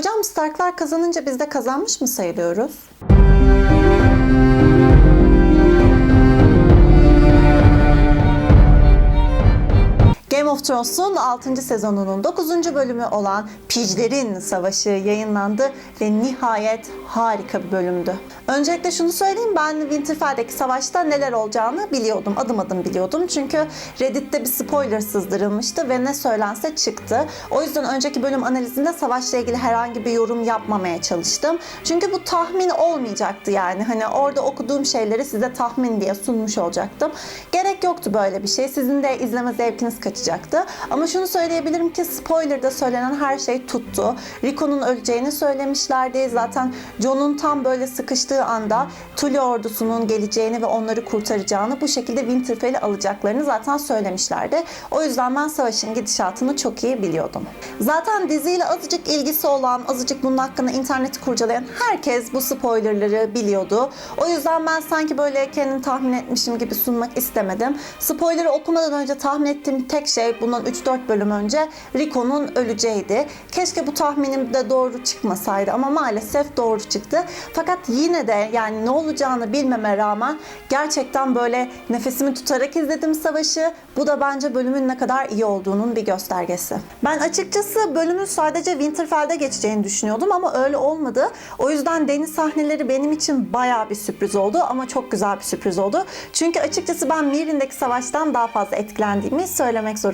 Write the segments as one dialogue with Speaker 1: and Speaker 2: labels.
Speaker 1: Hocam Starklar kazanınca biz de kazanmış mı sayılıyoruz? Of Thrones'un 6. sezonunun 9. bölümü olan Pijlerin Savaşı yayınlandı ve nihayet harika bir bölümdü. Öncelikle şunu söyleyeyim ben Winterfell'deki savaşta neler olacağını biliyordum. Adım adım biliyordum. Çünkü Reddit'te bir spoiler sızdırılmıştı ve ne söylense çıktı. O yüzden önceki bölüm analizinde savaşla ilgili herhangi bir yorum yapmamaya çalıştım. Çünkü bu tahmin olmayacaktı yani. Hani orada okuduğum şeyleri size tahmin diye sunmuş olacaktım. Gerek yoktu böyle bir şey. Sizin de izleme zevkiniz kaçacaktı. Ama şunu söyleyebilirim ki spoiler'da söylenen her şey tuttu. Rico'nun öleceğini söylemişlerdi. Zaten Jon'un tam böyle sıkıştığı anda Tully ordusunun geleceğini ve onları kurtaracağını bu şekilde Winterfell'i alacaklarını zaten söylemişlerdi. O yüzden ben savaşın gidişatını çok iyi biliyordum. Zaten diziyle azıcık ilgisi olan, azıcık bunun hakkında interneti kurcalayan herkes bu spoilerları biliyordu. O yüzden ben sanki böyle kendim tahmin etmişim gibi sunmak istemedim. Spoiler'ı okumadan önce tahmin ettiğim tek şey bundan 3-4 bölüm önce Rico'nun öleceğiydi. Keşke bu tahminim de doğru çıkmasaydı ama maalesef doğru çıktı. Fakat yine de yani ne olacağını bilmeme rağmen gerçekten böyle nefesimi tutarak izledim savaşı. Bu da bence bölümün ne kadar iyi olduğunun bir göstergesi. Ben açıkçası bölümün sadece Winterfell'de geçeceğini düşünüyordum ama öyle olmadı. O yüzden deniz sahneleri benim için bayağı bir sürpriz oldu ama çok güzel bir sürpriz oldu. Çünkü açıkçası ben Mirin'deki savaştan daha fazla etkilendiğimi söylemek zorundayım.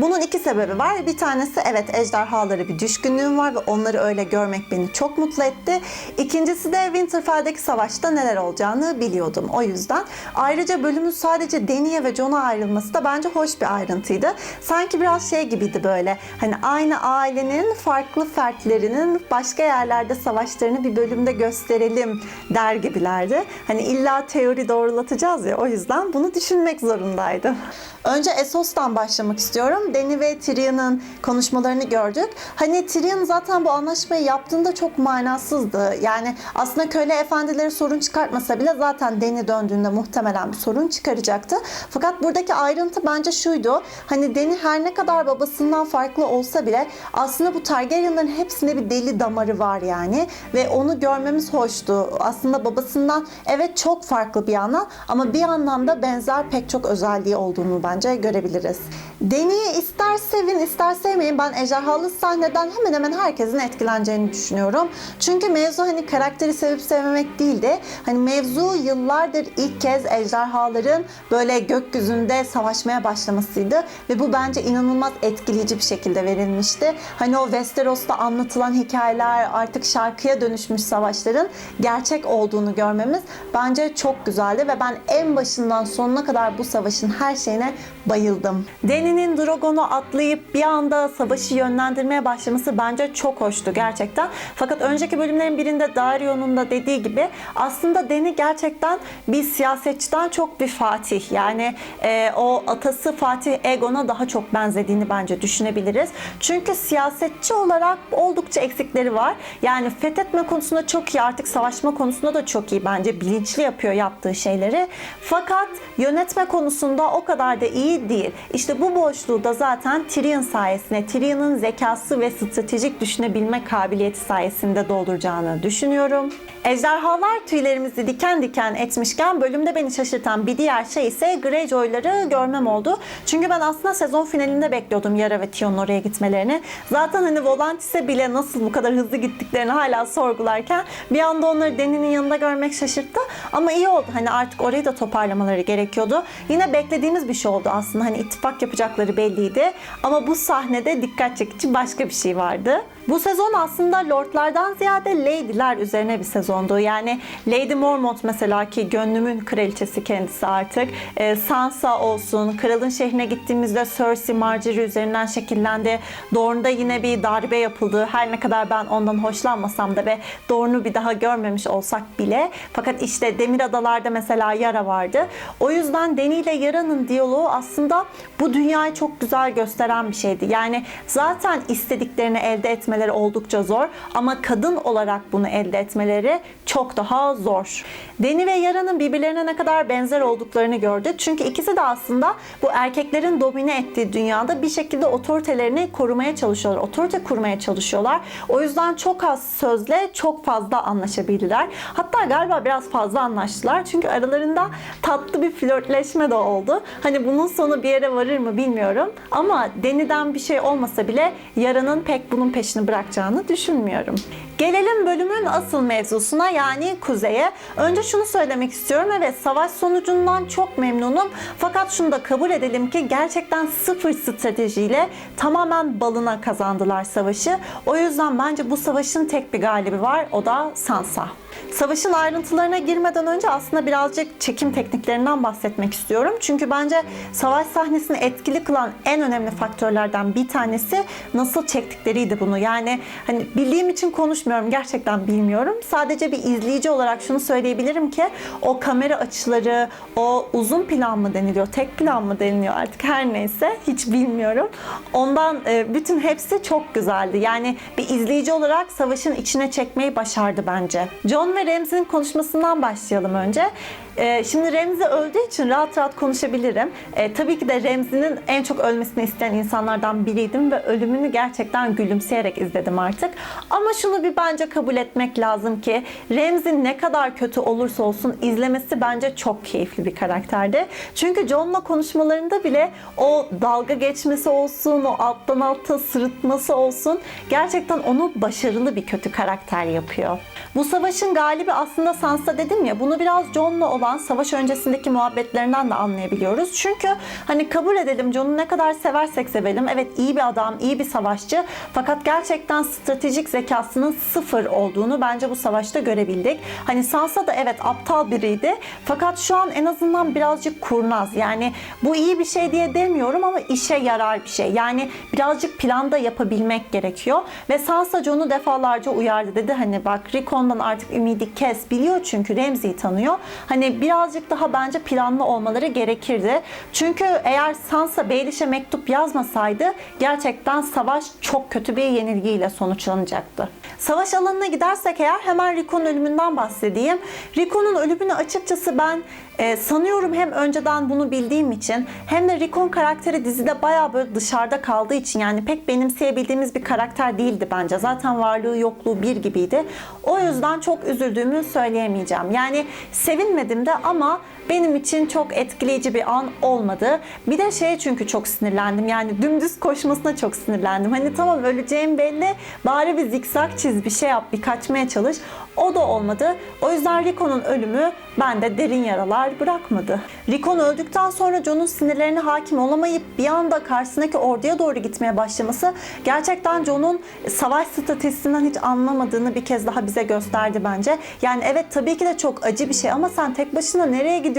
Speaker 1: Bunun iki sebebi var. Bir tanesi evet ejderhalara bir düşkünlüğüm var ve onları öyle görmek beni çok mutlu etti. İkincisi de Winterfell'deki savaşta neler olacağını biliyordum o yüzden. Ayrıca bölümün sadece Dany'e ve Jon'a ayrılması da bence hoş bir ayrıntıydı. Sanki biraz şey gibiydi böyle. Hani aynı ailenin farklı fertlerinin başka yerlerde savaşlarını bir bölümde gösterelim der gibilerdi. Hani illa teori doğrulatacağız ya o yüzden bunu düşünmek zorundaydım. Önce Essos'tan başlamak istiyorum. Dany ve Tyrion'un konuşmalarını gördük. Hani Tyrion zaten bu anlaşmayı yaptığında çok manasızdı. Yani aslında köle efendileri sorun çıkartmasa bile zaten Dany döndüğünde muhtemelen bir sorun çıkaracaktı. Fakat buradaki ayrıntı bence şuydu. Hani Dany her ne kadar babasından farklı olsa bile aslında bu Targaryen'ların hepsinde bir deli damarı var yani. Ve onu görmemiz hoştu. Aslında babasından evet çok farklı bir yandan ama bir yandan da benzer pek çok özelliği olduğunu bence görebiliriz. Deni'yi ister sevin ister sevmeyin ben ejderhalı sahneden hemen hemen herkesin etkileneceğini düşünüyorum. Çünkü mevzu hani karakteri sevip sevmemek değil de hani mevzu yıllardır ilk kez ejderhaların böyle gökyüzünde savaşmaya başlamasıydı ve bu bence inanılmaz etkileyici bir şekilde verilmişti. Hani o Westeros'ta anlatılan hikayeler artık şarkıya dönüşmüş savaşların gerçek olduğunu görmemiz bence çok güzeldi ve ben en başından sonuna kadar bu savaşın her şeyine bayıldım. Dany'nin Drogon'u atlayıp bir anda savaşı yönlendirmeye başlaması bence çok hoştu gerçekten. Fakat önceki bölümlerin birinde Dario'nun da dediği gibi aslında Dany gerçekten bir siyasetçiden çok bir Fatih. Yani e, o atası Fatih Egon'a daha çok benzediğini bence düşünebiliriz. Çünkü siyasetçi olarak oldukça eksikleri var. Yani fethetme konusunda çok iyi artık savaşma konusunda da çok iyi bence bilinçli yapıyor yaptığı şeyleri. Fakat yönetme konusunda o kadar da iyi değil. İşte bu boşluğu da zaten Tyrion sayesinde, Tyrion'un zekası ve stratejik düşünebilme kabiliyeti sayesinde dolduracağını düşünüyorum. Ejderhalar tüylerimizi diken diken etmişken bölümde beni şaşırtan bir diğer şey ise Greyjoy'ları görmem oldu. Çünkü ben aslında sezon finalinde bekliyordum Yara ve Tion'un oraya gitmelerini. Zaten hani Volantis'e bile nasıl bu kadar hızlı gittiklerini hala sorgularken bir anda onları Dany'nin yanında görmek şaşırttı. Ama iyi oldu. Hani artık orayı da toparlamaları gerekiyordu. Yine beklediğimiz bir şey oldu aslında. Hani ittifak yapacakları belliydi. Ama bu sahnede dikkat çekici başka bir şey vardı. Bu sezon aslında lordlardan ziyade lady'ler üzerine bir sezondu. Yani Lady Mormont mesela ki gönlümün kraliçesi kendisi artık. Ee, Sansa olsun, kralın şehrine gittiğimizde Cersei Marjorie üzerinden şekillendi. Dorne'da yine bir darbe yapıldı. Her ne kadar ben ondan hoşlanmasam da ve Dorne'u bir daha görmemiş olsak bile. Fakat işte Demir Adalar'da mesela Yara vardı. O yüzden Dany ile Yara'nın diyaloğu aslında bu dünyayı çok güzel gösteren bir şeydi. Yani zaten istediklerini elde etmeleri etmeleri oldukça zor ama kadın olarak bunu elde etmeleri çok daha zor. Deni ve Yara'nın birbirlerine ne kadar benzer olduklarını gördük. Çünkü ikisi de aslında bu erkeklerin domine ettiği dünyada bir şekilde otoritelerini korumaya çalışıyorlar. Otorite kurmaya çalışıyorlar. O yüzden çok az sözle çok fazla anlaşabildiler. Hatta galiba biraz fazla anlaştılar. Çünkü aralarında tatlı bir flörtleşme de oldu. Hani bunun sonu bir yere varır mı bilmiyorum. Ama Deni'den bir şey olmasa bile Yara'nın pek bunun peşini bırakacağını düşünmüyorum. Gelelim bölümün asıl mevzusuna yani kuzeye. Önce şunu söylemek istiyorum. Evet savaş sonucundan çok memnunum. Fakat şunu da kabul edelim ki gerçekten sıfır stratejiyle tamamen balına kazandılar savaşı. O yüzden bence bu savaşın tek bir galibi var. O da Sansa. Savaşın ayrıntılarına girmeden önce aslında birazcık çekim tekniklerinden bahsetmek istiyorum. Çünkü bence savaş sahnesini etkili kılan en önemli faktörlerden bir tanesi nasıl çektikleriydi bunu. Yani hani bildiğim için konuşmuyorum. Gerçekten bilmiyorum. Sadece bir izleyici olarak şunu söyleyebilirim ki o kamera açıları, o uzun plan mı deniliyor, tek plan mı deniliyor artık her neyse hiç bilmiyorum. Ondan e, bütün hepsi çok güzeldi. Yani bir izleyici olarak savaşın içine çekmeyi başardı bence. John ve Ramsey'nin konuşmasından başlayalım önce. Ee, şimdi Remzi öldüğü için rahat rahat konuşabilirim. Ee, tabii ki de Remzi'nin en çok ölmesini isteyen insanlardan biriydim ve ölümünü gerçekten gülümseyerek izledim artık. Ama şunu bir bence kabul etmek lazım ki Remzi ne kadar kötü olursa olsun izlemesi bence çok keyifli bir karakterdi. Çünkü John'la konuşmalarında bile o dalga geçmesi olsun, o alttan alta sırıtması olsun gerçekten onu başarılı bir kötü karakter yapıyor. Bu savaşın galibi aslında Sansa dedim ya bunu biraz John'la olan savaş öncesindeki muhabbetlerinden de anlayabiliyoruz. Çünkü hani kabul edelim John'u ne kadar seversek sevelim. Evet iyi bir adam, iyi bir savaşçı. Fakat gerçekten stratejik zekasının sıfır olduğunu bence bu savaşta görebildik. Hani Sansa da evet aptal biriydi. Fakat şu an en azından birazcık kurnaz. Yani bu iyi bir şey diye demiyorum ama işe yarar bir şey. Yani birazcık planda yapabilmek gerekiyor. Ve Sansa John'u defalarca uyardı. Dedi hani bak Rickon'dan artık ümidi kes. Biliyor çünkü Ramsay'i tanıyor. Hani birazcık daha bence planlı olmaları gerekirdi. Çünkü eğer Sansa Baelish'e mektup yazmasaydı gerçekten savaş çok kötü bir yenilgiyle sonuçlanacaktı. Savaş alanına gidersek eğer hemen Rickon'un ölümünden bahsedeyim. Rickon'un ölümünü açıkçası ben e, sanıyorum hem önceden bunu bildiğim için hem de Rickon karakteri dizide bayağı böyle dışarıda kaldığı için yani pek benimseyebildiğimiz bir karakter değildi bence. Zaten varlığı yokluğu bir gibiydi. O yüzden çok üzüldüğümü söyleyemeyeceğim. Yani sevinmedim de ama benim için çok etkileyici bir an olmadı. Bir de şeye çünkü çok sinirlendim. Yani dümdüz koşmasına çok sinirlendim. Hani tamam öleceğim belli. Bari bir zikzak çiz, bir şey yap, bir kaçmaya çalış. O da olmadı. O yüzden Rickon'un ölümü bende derin yaralar bırakmadı. Rickon öldükten sonra Jon'un sinirlerine hakim olamayıp bir anda karşısındaki orduya doğru gitmeye başlaması gerçekten Jon'un savaş stratejisinden hiç anlamadığını bir kez daha bize gösterdi bence. Yani evet tabii ki de çok acı bir şey ama sen tek başına nereye gidiyorsun?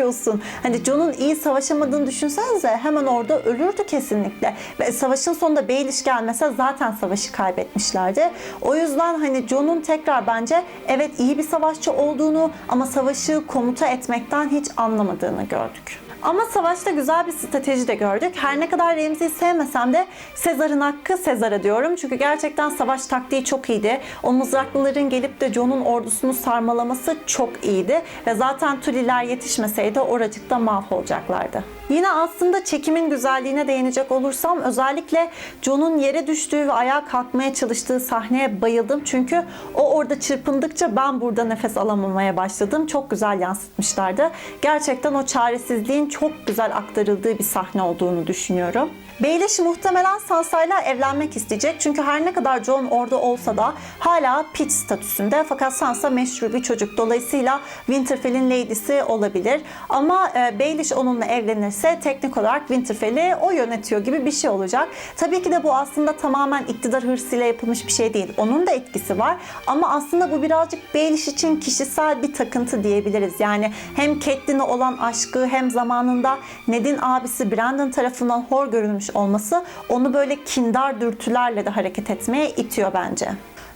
Speaker 1: Hani Jon'un iyi savaşamadığını düşünsenize hemen orada ölürdü kesinlikle. Ve savaşın sonunda Baelish gelmese zaten savaşı kaybetmişlerdi. O yüzden hani Jon'un tekrar bence evet iyi bir savaşçı olduğunu ama savaşı komuta etmekten hiç anlamadığını gördük. Ama savaşta güzel bir strateji de gördük. Her ne kadar Ramsey'i sevmesem de Sezar'ın hakkı Sezar'a diyorum. Çünkü gerçekten savaş taktiği çok iyiydi. O mızraklıların gelip de Jon'un ordusunu sarmalaması çok iyiydi. Ve zaten Tuliler yetişmeseydi oracıkta mahvolacaklardı. Yine aslında çekimin güzelliğine değinecek olursam özellikle Jon'un yere düştüğü ve ayağa kalkmaya çalıştığı sahneye bayıldım. Çünkü o orada çırpındıkça ben burada nefes alamamaya başladım. Çok güzel yansıtmışlardı. Gerçekten o çaresizliğin çok güzel aktarıldığı bir sahne olduğunu düşünüyorum. Baelish muhtemelen Sansa'yla evlenmek isteyecek. Çünkü her ne kadar Jon orada olsa da hala Peach statüsünde. Fakat Sansa meşru bir çocuk. Dolayısıyla Winterfell'in lady'si olabilir. Ama e, Baelish onunla evlenirse teknik olarak Winterfell'i o yönetiyor gibi bir şey olacak. Tabii ki de bu aslında tamamen iktidar hırsıyla yapılmış bir şey değil. Onun da etkisi var. Ama aslında bu birazcık Baelish için kişisel bir takıntı diyebiliriz. Yani hem Catelyn'e olan aşkı hem zamanında Ned'in abisi Brandon tarafından hor görülmüş olması onu böyle kindar dürtülerle de hareket etmeye itiyor bence.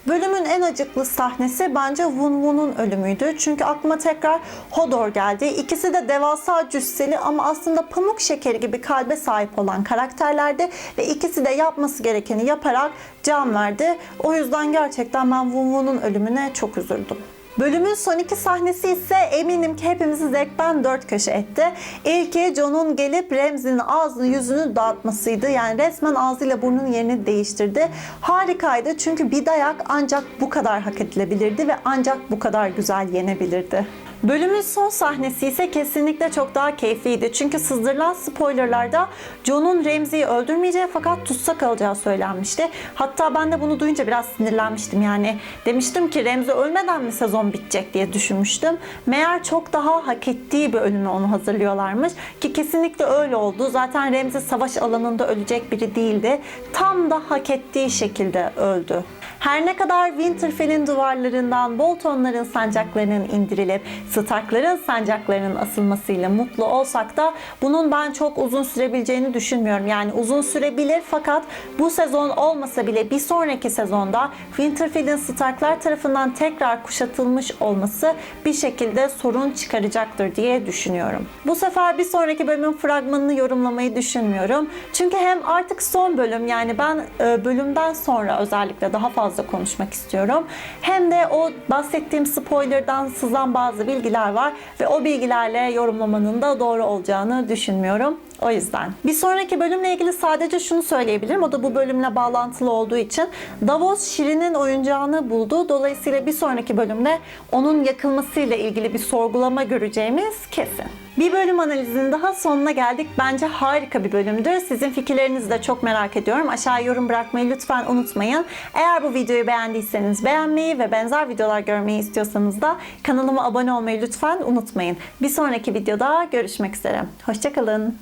Speaker 1: Bölümün en acıklı sahnesi bence Wun Wun'un ölümüydü. Çünkü aklıma tekrar Hodor geldi. İkisi de devasa cüsseli ama aslında pamuk şekeri gibi kalbe sahip olan karakterlerdi ve ikisi de yapması gerekeni yaparak can verdi. O yüzden gerçekten ben Wun Wun'un ölümüne çok üzüldüm. Bölümün son iki sahnesi ise eminim ki hepimizi zevkten dört köşe etti. İlki John'un gelip Ramsey'nin ağzını yüzünü dağıtmasıydı. Yani resmen ağzıyla burnunun yerini değiştirdi. Harikaydı çünkü bir dayak ancak bu kadar hak edilebilirdi ve ancak bu kadar güzel yenebilirdi. Bölümün son sahnesi ise kesinlikle çok daha keyifliydi. Çünkü sızdırılan spoilerlarda John'un Ramsey'i öldürmeyeceği fakat tutsak alacağı söylenmişti. Hatta ben de bunu duyunca biraz sinirlenmiştim. Yani demiştim ki Ramsey ölmeden mi sezon bitecek diye düşünmüştüm. Meğer çok daha hak ettiği bir ölüme onu hazırlıyorlarmış. Ki kesinlikle öyle oldu. Zaten Ramsey savaş alanında ölecek biri değildi. Tam da hak ettiği şekilde öldü. Her ne kadar Winterfell'in duvarlarından Boltonların sancaklarının indirilip Starkların sancaklarının asılmasıyla mutlu olsak da bunun ben çok uzun sürebileceğini düşünmüyorum. Yani uzun sürebilir fakat bu sezon olmasa bile bir sonraki sezonda Winterfell'in Starklar tarafından tekrar kuşatılmış olması bir şekilde sorun çıkaracaktır diye düşünüyorum. Bu sefer bir sonraki bölümün fragmanını yorumlamayı düşünmüyorum. Çünkü hem artık son bölüm yani ben e, bölümden sonra özellikle daha fazla konuşmak istiyorum. Hem de o bahsettiğim spoilerdan sızan bazı bilgiler var ve o bilgilerle yorumlamanın da doğru olacağını düşünmüyorum. O yüzden. Bir sonraki bölümle ilgili sadece şunu söyleyebilirim. O da bu bölümle bağlantılı olduğu için. Davos Şirin'in oyuncağını buldu. Dolayısıyla bir sonraki bölümde onun yakılmasıyla ilgili bir sorgulama göreceğimiz kesin. Bir bölüm analizinin daha sonuna geldik. Bence harika bir bölümdür. Sizin fikirlerinizi de çok merak ediyorum. Aşağı yorum bırakmayı lütfen unutmayın. Eğer bu videoyu beğendiyseniz beğenmeyi ve benzer videolar görmeyi istiyorsanız da kanalıma abone olmayı lütfen unutmayın. Bir sonraki videoda görüşmek üzere. Hoşçakalın.